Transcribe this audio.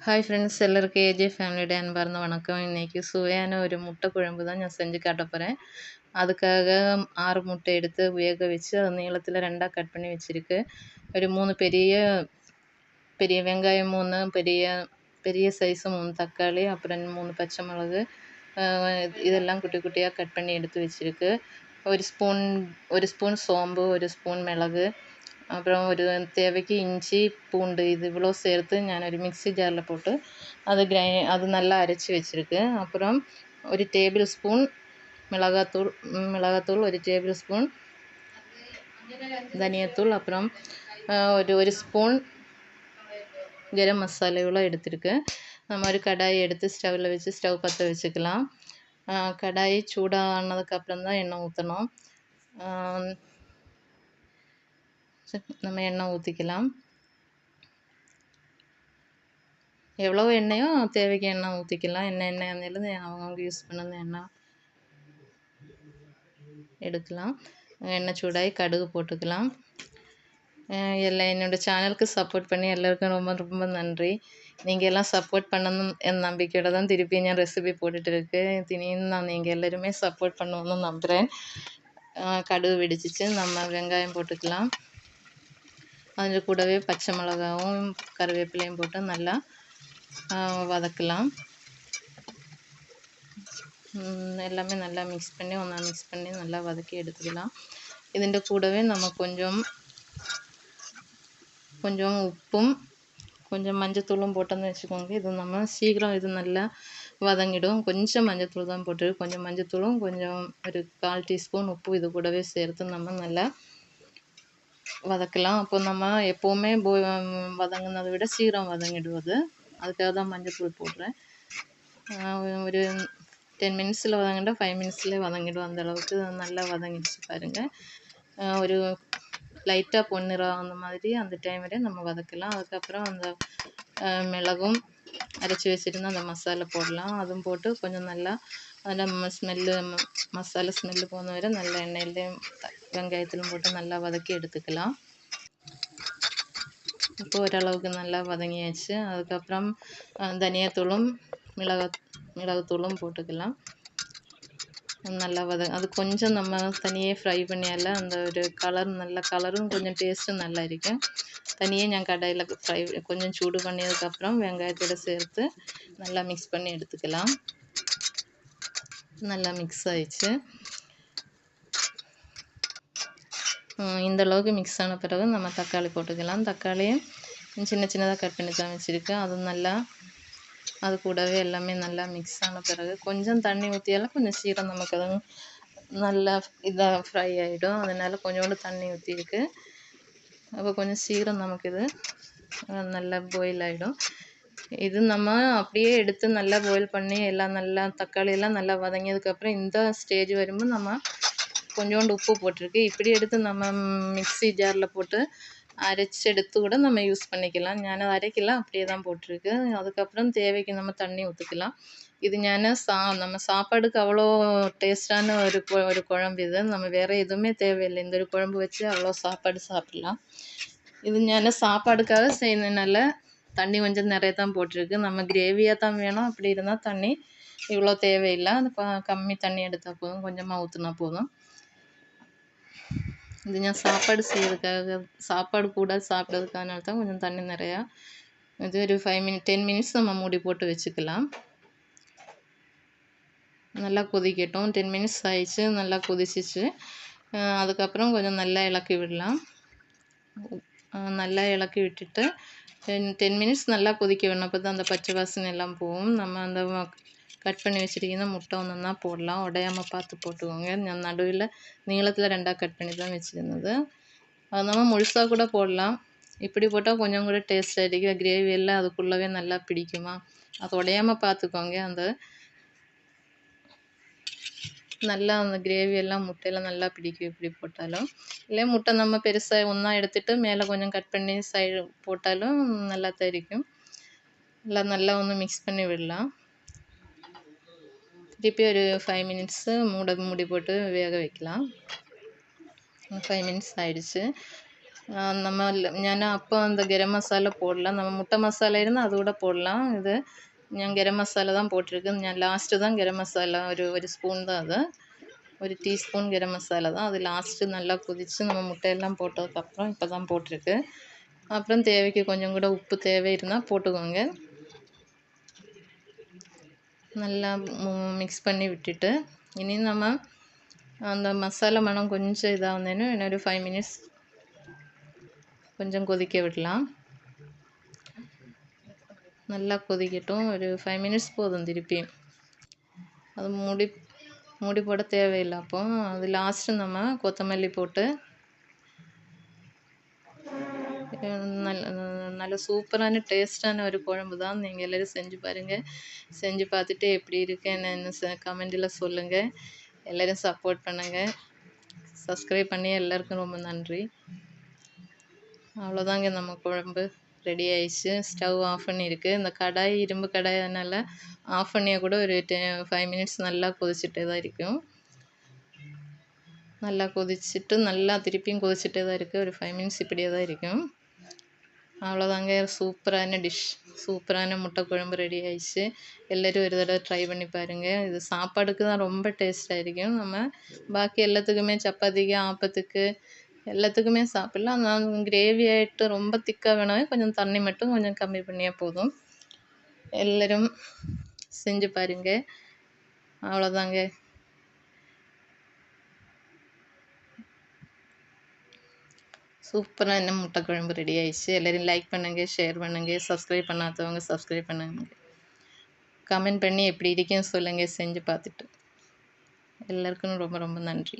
Hi friends எல்லாருக்கும் AJ ஃபேமிலியோட அன்பார்ந்த வணக்கம் இன்றைக்கி சுவையான ஒரு முட்டை குழம்பு தான் நான் செஞ்சு காட்ட போகிறேன் அதுக்காக ஆறு முட்டை எடுத்து வேக வச்சு அது நீளத்தில் ரெண்டாக கட் பண்ணி வச்சுருக்கு ஒரு மூணு பெரிய பெரிய வெங்காயம் மூணு பெரிய பெரிய சைஸு மூணு தக்காளி அப்புறம் மூணு பச்சை மிளகு இதெல்லாம் குட்டி குட்டியாக கட் பண்ணி எடுத்து வச்சுருக்கு ஒரு ஸ்பூன் ஒரு ஸ்பூன் சோம்பு ஒரு ஸ்பூன் மிளகு அப்புறம் ஒரு தேவைக்கு இஞ்சி பூண்டு இது இவ்வளோ சேர்த்து நான் ஒரு மிக்ஸி ஜாரில் போட்டு அது கிரை அது நல்லா அரைச்சி வச்சுருக்கேன். அப்புறம் ஒரு டேபிள் ஸ்பூன் மிளகாத்தூள் மிளகாத்தூள் ஒரு டேபிள் ஸ்பூன் தனியாத்தூள். அப்புறம் ஒரு ஒரு ஸ்பூன் கரம் மசாலா இவ்வளோ எடுத்திருக்கு நம்ம ஒரு கடாயை எடுத்து ஸ்டவ்வில் வச்சு ஸ்டவ் பற்ற வச்சுக்கலாம். கடாய் சூடானதுக்கப்புறம் தான் எண்ணெய் ஊற்றணும் நம்ம எண்ணெய் ஊற்றிக்கலாம் எவ்வளோ எண்ணெயோ தேவைக்கு எண்ணெய் ஊற்றிக்கலாம் என்ன எண்ணெய் இருந்தாலும் அவங்கவுங்க யூஸ் பண்ணது எண்ணெய் எடுக்கலாம். எண்ணெய் சூடாகி கடுகு போட்டுக்கலாம். எல்லாம் என்னோடய சேனலுக்கு சப்போர்ட் பண்ணி எல்லாருக்கும் ரொம்ப ரொம்ப நன்றி. நீங்கள் எல்லாம் சப்போர்ட் பண்ணணும் என் நம்பிக்கையோட தான் திருப்பி ഞാൻ ரெசிபி போட்டுட்டு இருக்கு தினியும் நான் நீங்கள் எல்லோருமே சப்போர்ட் பண்ணுவோம்னு நம்புகிறேன் கடுகு வெடிச்சிச்சு நம்ம வெங்காயம் போட்டுக்கலாம். அதில் கூடவே பச்சை மிளகாவும் கருவேப்பிலையும் போட்டு நல்லா வதக்கலாம் எல்லாமே நல்லா மிக்ஸ் பண்ணி ஒன்றா மிக்ஸ் பண்ணி நல்லா வதக்கி எடுத்துக்கலாம் ഇതിൻ്റെ കൂടവേ நம்ம கொஞ்சம் கொஞ்சம் உப்பும் கொஞ்சம் மஞ்சத்தூளும் போட்டோன்னு வச்சுக்கோங்க இது நம்ம சீக்கிரம் இது நல்லா வதங்கிடும் கொஞ்சம் மஞ்சத்தூள் தான் போட்டு கொஞ்சம் மஞ்சத்தூளும் கொஞ்சம் ஒரு கால் டீஸ்பூன் உப்பு இது கூடவே சேர்த்து நம்ம நல்லா வதக்கலாம். அப்போ நம்ம எப்போவுமே போ வதங்கினதை விட சீக்கிரம் வதங்கிடுவது. அதுக்காக தான் மஞ்சத்தூள் போடுறேன். ஒரு டென் மினிட்ஸில் வதங்கிட்டா ஃபைவ் மினிட்ஸ்லேயே வதங்கிடும் அந்த அளவுக்கு. நல்லா வதங்கிடுச்சு பாருங்கள் ஒரு லைட்டாக பொன்னிறம் அந்த மாதிரி அந்த டைம் வரை நம்ம வதக்கலாம். அதுக்கப்புறம் அந்த மிளகும் அரைச்சி வச்சுருந்த அந்த மசாலா போடலாம். அதுவும் போட்டு கொஞ்சம் நல்லா அதில் ஸ்மெல்லு மசாலா ஸ்மெல்லு போன வரை நல்லா எண்ணெயிலையும் வெங்காயத்திலும் போட்டு நல்லா வதக்கி எடுத்துக்கலாம். இப்போ ஓரளவுக்கு நல்லா வதங்கியாச்சு. அதுக்கப்புறம் தனியாத்தூளும் மிளகா மிளகுத்தூளும் போட்டுக்கலாம். நல்லா வத அது கொஞ்சம் நம்ம தனியே ஃப்ரை பண்ணியால அந்த ஒரு கலர் நல்ல கலரும் கொஞ்சம் டேஸ்ட்டும் நல்லா இருக்கும். தனியே நான் கடையில் ஃப்ரை கொஞ்சம் சூடு பண்ணியதுக்கப்புறம் வெங்காயத்தோடு சேர்த்து நல்லா மிக்ஸ் பண்ணி எடுத்துக்கலாம். நல்லா மிக்ஸ் ஆயிடுச்சு. இந்த அளவுக்கு மிக்ஸ் ஆன பிறகு நம்ம தக்காளி போட்டுக்கலாம். தக்காளியும் சின்ன சின்னதாக கட் பண்ணி தான் வச்சுருக்கேன் அதுவும் நல்லா அது கூடவே எல்லாமே நல்லா மிக்ஸ் ஆன பிறகு கொஞ்சம் தண்ணி ஊற்றியால கொஞ்சம் சீரம் நமக்கு அது நல்லா இதாக ஃப்ரை ஆகிடும் அதனால் கொஞ்சோண்டு தண்ணி ஊற்றிருக்கு அப்போ கொஞ்சம் சீரம் நமக்கு இது நல்லா பாயில் ஆகிடும் இது நம்ம அப்படியே எடுத்து நல்லா பாயில் பண்ணி எல்லாம் நல்லா தக்காளி எல்லாம் நல்லா வதங்கியதுக்கப்புறம் இந்த ஸ்டேஜ் வரும்போது நம்ம கொஞ்சோண்டு உப்பு போட்டிருக்கு இப்படி எடுத்து நம்ம மிக்ஸி ஜாரில் போட்டு அரைச்சி எடுத்து கூட நம்ம யூஸ் பண்ணிக்கலாம் ഞാൻ അരക്കില്ല அப்படியே தான் போட்டிருக்கு அதுக்கப்புறம் தேவைக்கு நம்ம தண்ணி ஊற்றிக்கலாம் இது ഞാൻ சா நம்ம சாப்பாடுக்கு அவ்வளோ டேஸ்டான ஒரு ஒரு குழம்பு இது நம்ம வேறு எதுவுமே தேவையில்லை இந்த ஒரு குழம்பு வச்சு அவ்வளோ சாப்பாடு சாப்பிட்லாம் இது ഞാൻ சாப்பாடுக்காக செய்யறதுனால தண்ணி கொஞ்சம் நிறைய தான் போட்டிருக்கு நம்ம கிரேவியாக தான் வேணும் அப்படி இருந்தால் தண்ணி இவ்வளோ தேவையில்லை அது கம்மி தண்ணி எடுத்தால் போதும் கொஞ்சமாக ஊற்றினா போதும் இது நான் சாப்பாடு செய்யறதுக்காக சாப்பாடு கூட சாப்பிட்றதுக்காக தான் கொஞ்சம் தண்ணி நிறையா இது ஒரு ஃபைவ் மினிட் டென் மினிட்ஸ் நம்ம மூடி போட்டு வச்சுக்கலாம் நல்லா கொதிக்கட்டும் டென் மினிட்ஸ் ஆயிடுச்சு நல்லா கொதிச்சிச்சு அதுக்கப்புறம் கொஞ்சம் நல்லா இலக்கி விடலாம் நல்லா இலக்கி விட்டுட்டு டென் டென் மினிட்ஸ் நல்லா கொதிக்க விடணும் அப்போ தான் அந்த பச்சை வாசனை எல்லாம் போகும் நம்ம அந்த கட் பண்ணி வச்சுருக்கீங்கன்னா முட்டை ஒன்று போடலாம். உடையாமல் பார்த்து போட்டுக்கோங்க. நான் நடுவில் நீளத்தில் ரெண்டாக கட் பண்ணி தான் வச்சுருந்தது. அது நம்ம முழுசாக கூட போடலாம். இப்படி போட்டால் கொஞ்சம் கூட டேஸ்ட் அடிக்கும் கிரேவி எல்லாம் அதுக்குள்ளவே நல்லா பிடிக்குமா? அது உடையாமல் பார்த்துக்கோங்க. அந்த நல்லா அந்த கிரேவி எல்லாம் முட்டையெல்லாம் நல்லா பிடிக்கும் இப்படி போட்டாலும். இல்லை முட்டை நம்ம பெருசாக ஒன்றா எடுத்துகிட்டு மேலே கொஞ்சம் கட் பண்ணி சைடு போட்டாலும் நல்லா தெரிக்கும். நல்லா நல்லா ஒன்று மிக்ஸ் பண்ணி விடலாம். திருப்பி ஒரு ஃபைவ் மினிட்ஸு மூட மூடி போட்டு வேக வைக்கலாம் ஃபைவ் மினிட்ஸ் ஆயிடுச்சு நம்ம ഞാൻ അപ്പോൾ அந்த கரம் மசாலா போடலாம் நம்ம முட்டை மசாலா இருந்தால் அது கூட போடலாம் இது ഞാൻ ഗരം മസാല தான் போட்டிருக்கேன் ഞാൻ லாஸ்ட்டு தான் கரம் மசாலா ஒரு ஒரு ஸ்பூன் தான் அது ஒரு டீஸ்பூன் கரம் மசாலா தான் அது லாஸ்ட்டு நல்லா கொதித்து நம்ம முட்டையெல்லாம் போட்டதுக்கப்புறம் இப்போ தான் போட்டிருக்கு அப்புறம் தேவைக்கு கொஞ்சம் கூட உப்பு தேவை இருந்தால் போட்டுக்கோங்க நல்லா மிக்ஸ் பண்ணி விட்டுட்டு இனி நம்ம அந்த மசாலா மனம் கொஞ்சம் இதாக இதாகுதுன்னு இன்னொரு ஃபைவ் மினிட்ஸ் கொஞ்சம் கொதிக்க விடலாம். நல்லா கொதிக்கட்டும். ஒரு ஃபைவ் மினிட்ஸ் போதும் திருப்பி. அது முடி முடி போட தேவையில்லை அப்போ. அது லாஸ்ட்டு நம்ம கொத்தமல்லி போட்டு நல்ல நல்ல சூப்பரான டேஸ்ட்டான ஒரு குழம்பு தான் நீங்கள் எல்லோரும் செஞ்சு பாருங்கள் செஞ்சு பார்த்துட்டு எப்படி இருக்கு கமெண்டில் சொல்லுங்கள் எல்லோரும் சப்போர்ட் பண்ணுங்கள் சப்ஸ்கிரைப் பண்ணி எல்லாருக்கும் ரொம்ப நன்றி அவ்வளோதாங்க நம்ம குழம்பு ரெடி ஆயிடுச்சு ஸ்டவ் ஆஃப் பண்ணியிருக்கு இந்த கடாய் இரும்பு கடாய் ஆஃப் பண்ணியாக கூட ஒரு டெ ஃபைவ் மினிட்ஸ் நல்லா கொதிச்சுட்டே தான் இருக்கும் நல்லா கொதிச்சுட்டு நல்லா திருப்பியும் கொதிச்சுட்டே தான் இருக்குது ஒரு ஃபைவ் மினிட்ஸ் இப்படியே தான் இருக்கும் அவ்வளோதாங்க சூப்பரான டிஷ் சூப்பரான முட்டை குழம்பு ரெடி ஆயிடுச்சு. எல்லோரும் ஒரு தடவை ட்ரை பண்ணி பாருங்கள் இது சாப்பாடுக்கு தான் ரொம்ப டேஸ்ட்டாக இருக்கும். நம்ம பாக்கி எல்லாத்துக்குமே சப்பாத்திக்கு ஆப்பத்துக்கு எல்லாத்துக்குமே சாப்பிடலாம். ஆனால் கிரேவி ஆகிட்டு ரொம்ப திக்காக வேணாவே கொஞ்சம் தண்ணி மட்டும் கொஞ்சம் கம்மி பண்ணியே போதும். எல்லோரும் செஞ்சு பாருங்கள் அவ்வளோதாங்க சூப்பராக முட்டை குழம்பு ரெடி ஆயிடுச்சு. எல்லோரும் லைக் பண்ணுங்கள் ஷேர் பண்ணுங்கள் சப்ஸ்கிரைப் பண்ணாதவங்க சப்ஸ்கிரைப் பண்ணுங்க. கமெண்ட் பண்ணி எப்படி இருக்குன்னு சொல்லுங்கள் செஞ்சு பார்த்துட்டு. எல்லாருக்கும் ரொம்ப ரொம்ப நன்றி.